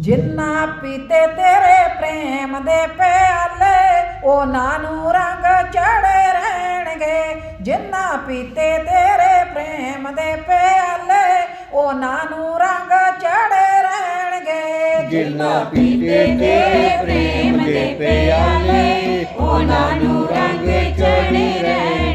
ਜਿੰਨਾ ਪੀਤੇ ਤੇਰੇ ਪ੍ਰੇਮ ਦੇ ਪਿਆਲੇ, ਉਹਨਾਂ ਨੂੰ ਰੰਗ ਚੜੇ ਰਹਿਣਗੇ। ਜਿੰਨਾ ਪੀਤੇ ਤੇਰੇ ਪ੍ਰੇਮ ਦੇ ਪਿਆਲੇ, ਉਹਨਾਂ ਨੂੰ ਰੰਗ ਚੜੇ ਰਹਿਣਗੇ। ਜਿੰਨਾ ਪੀਤੇ ਤੇਰੇ ਪ੍ਰੇਮ ਦੇ ਪਿਆਲੇ, ਉਹਨਾਂ ਨੂੰ ਰੰਗ ਚੜੇ ਰਹਿਣਗੇ।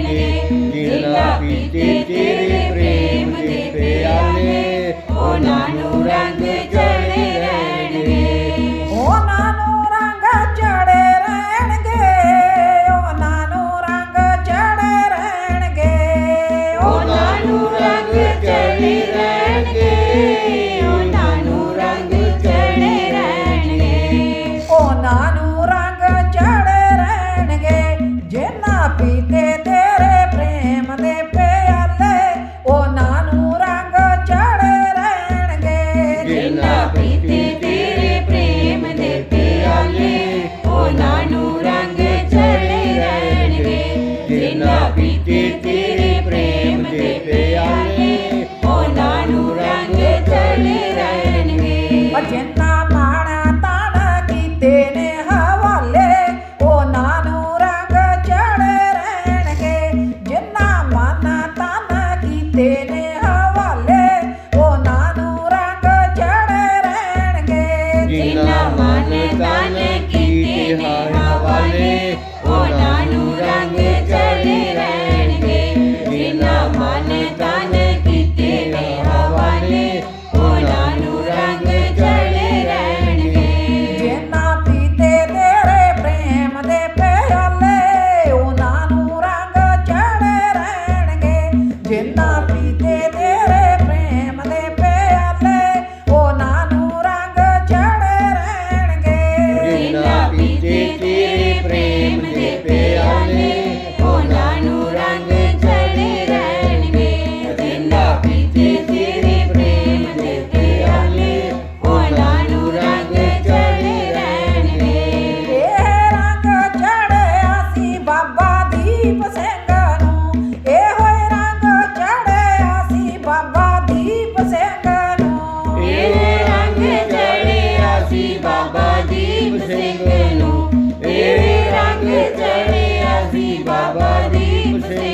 Baba Deep Singh.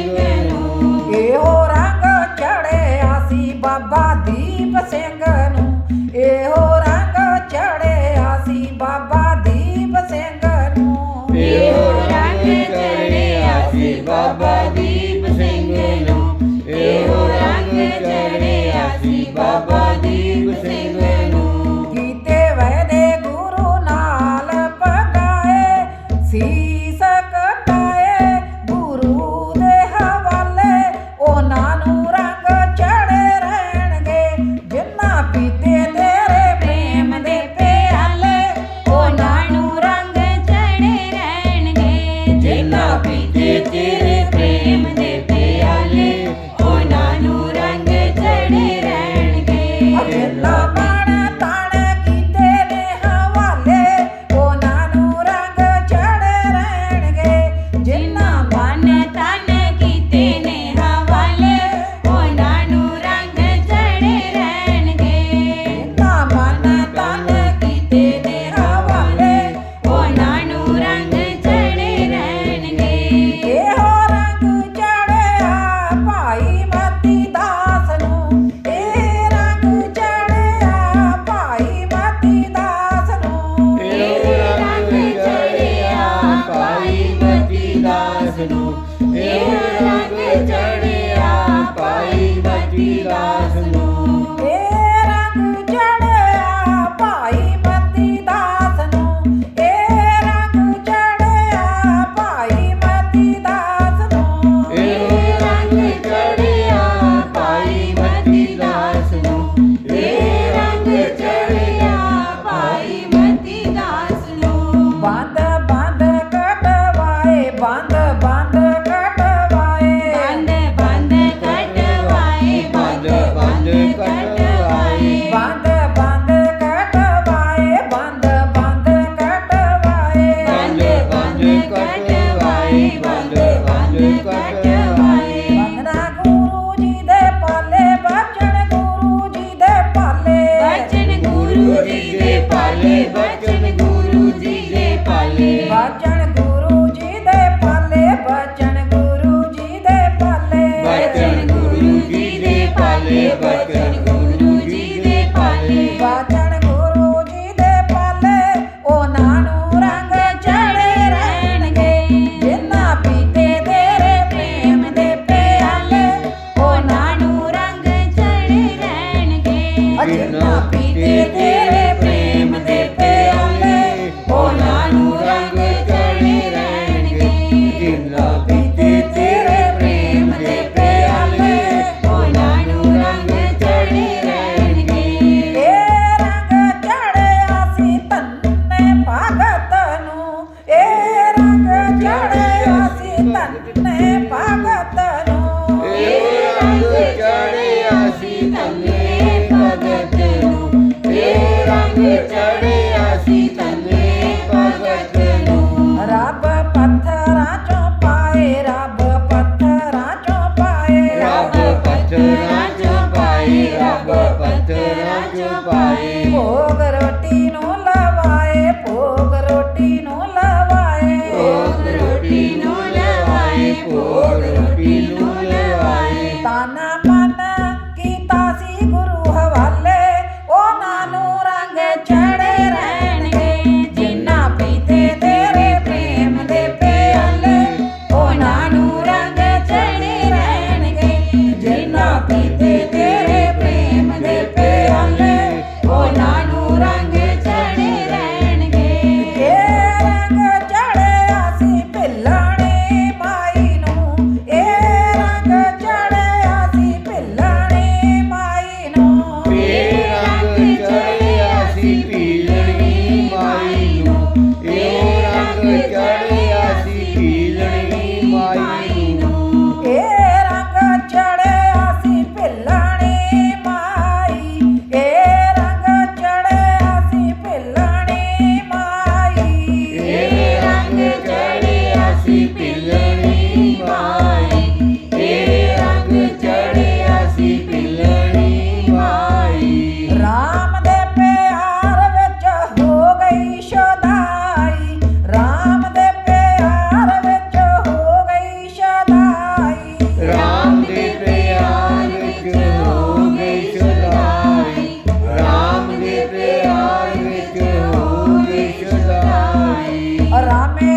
ਪਾਲੇ ਉਹਨਾਂ ਨੂੰ ਰੰਗ ਚੜੇ ਰਹਿਣਗੇ। ਜਿਨ੍ਹਾਂ ਪੀਤੇ ਤੇਰੇ ਪ੍ਰੇਮ ਦੇ ਪਿਆਲੇ ਉਹਨਾਂ ਨੂੰ ਰੰਗ ਚੜੇ ਰਹਿਣਗੇ। ਜਿਨ੍ਹਾਂ ਪੀਤੇ ਤੇਰੇ રચપાએ ભોગ રોટીનો લવાય ભોગ રોટીનો લવાય. ભોગ રોટીનો લવાય रामे